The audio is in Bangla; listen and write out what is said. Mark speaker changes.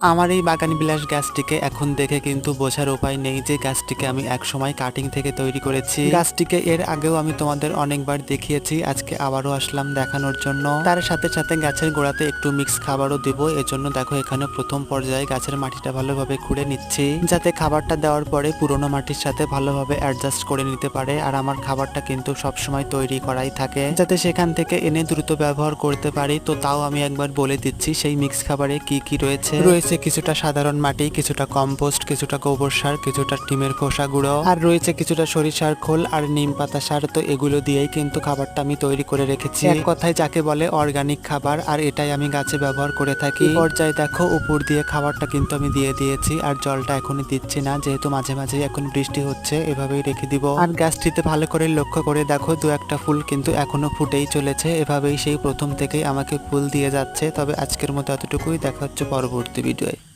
Speaker 1: আমার এই বাগান বিলাস গাছটিকে এখন দেখে কিন্তু বোঝার উপায় নেই যে গাছটিকে আমি একসময় কাটিং থেকে তৈরি করেছি। গাছটিকে এর আগেও আমি তোমাদের অনেকবার দেখিয়েছি, আজকে আবারও আসলাম দেখানোর জন্য। তার সাথে সাথে গাছের গোড়াতে একটু মিক্স খাবারও দিব, এজন্য দেখো এখানে প্রথম পর্যায়ে গাছের মাটিটা ভালোভাবে খুঁড়ে নিচ্ছি। যাতে খাবারটা দেওয়ার পরে পুরোনো মাটির সাথে ভালোভাবে অ্যাডজাস্ট করে নিতে পারে, আর আমার খাবারটা কিন্তু সবসময় তৈরি করাই থাকে। যাতে সেখান থেকে এনে দ্রুত ব্যবহার করতে পারি, তো তাও আমি একবার বলে দিচ্ছি, সেই মিক্স খাবারে কি কি রয়েছে। রয়েছে কিছুটা সাধারণ মাটি, কিছুটা কম্পোস্ট, কিছুটা গোবর সার, কিছুটা ডিমের খোসা গুঁড়ো, আর রয়েছে কিছুটা সরিষার খোল আর নিম পাতা সার। তো এগুলো দিয়েই কিন্তু খাবারটা আমি তৈরি করে রেখেছি। এক কথায় যাকে বলে অর্গানিক খাবার, আর এটাই আমি গাছে ব্যবহার করে থাকি। পর্যায়ে দেখো, উপর দিয়ে খাবারটা কিন্তু আমি দিয়ে দিয়েছি, আর জলটা এখনই দিচ্ছি না, যেহেতু মাঝে মাঝে এখন বৃষ্টি হচ্ছে, এভাবেই রেখে দিব। আর গাছটিতে ভালো করে লক্ষ্য করে দেখো, দু একটা ফুল কিন্তু এখনও ফুটেই চলেছে, এভাবেই সেই প্রথম থেকেই আমাকে ফুল দিয়ে যাচ্ছে। তবে আজকের মতো এতটুকুই, দেখা হচ্ছে পরবর্তী যায়